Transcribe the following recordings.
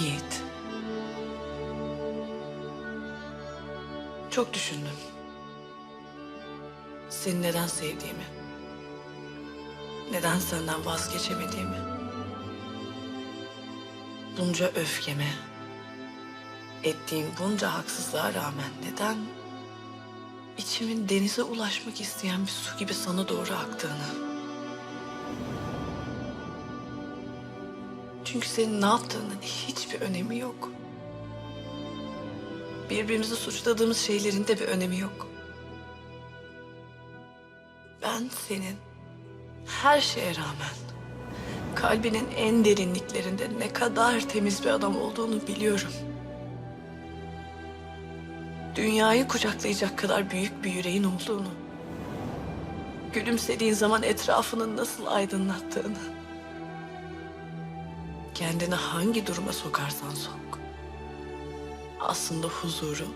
iyi. Çok düşündüm. Seni neden sevdiğimi. Neden senden vazgeçemediğimi. Bunca öfkeme, ettiğim bunca haksızlığa rağmen neden içimin denize ulaşmak isteyen bir su gibi sana doğru aktığını. Çünkü senin ne yaptığının hiçbir önemi yok. Birbirimizi suçladığımız şeylerin de bir önemi yok. Ben senin her şeye rağmen kalbinin en derinliklerinde ne kadar temiz bir adam olduğunu biliyorum. Dünyayı kucaklayacak kadar büyük bir yüreğin olduğunu. Gülümsediğin zaman etrafının nasıl aydınlattığını. Kendini hangi duruma sokarsan sok. Aslında huzuru,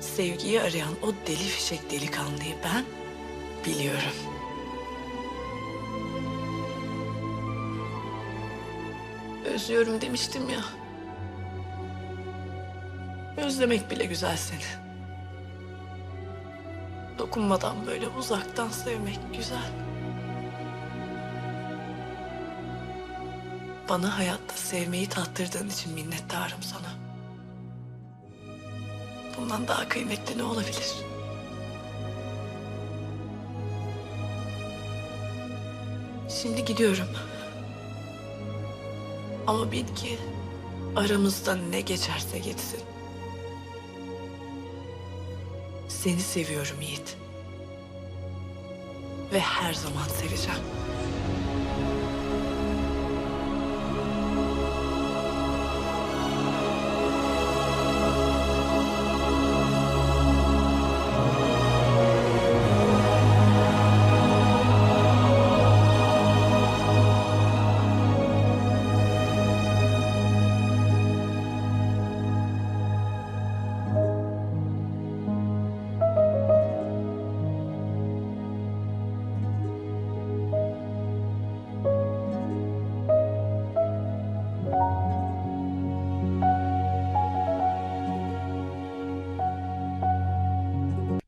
sevgiyi arayan o deli fişek delikanlıyı ben biliyorum. Özlüyorum demiştim ya. Özlemek bile güzel seni. Dokunmadan böyle uzaktan sevmek güzel. Bana hayatta sevmeyi tattırdığın için minnettarım sana. Bundan daha kıymetli ne olabilir? Şimdi gidiyorum. Ama bil ki aramızda ne geçerse geçsin. Seni seviyorum Yiğit. Ve her zaman seveceğim.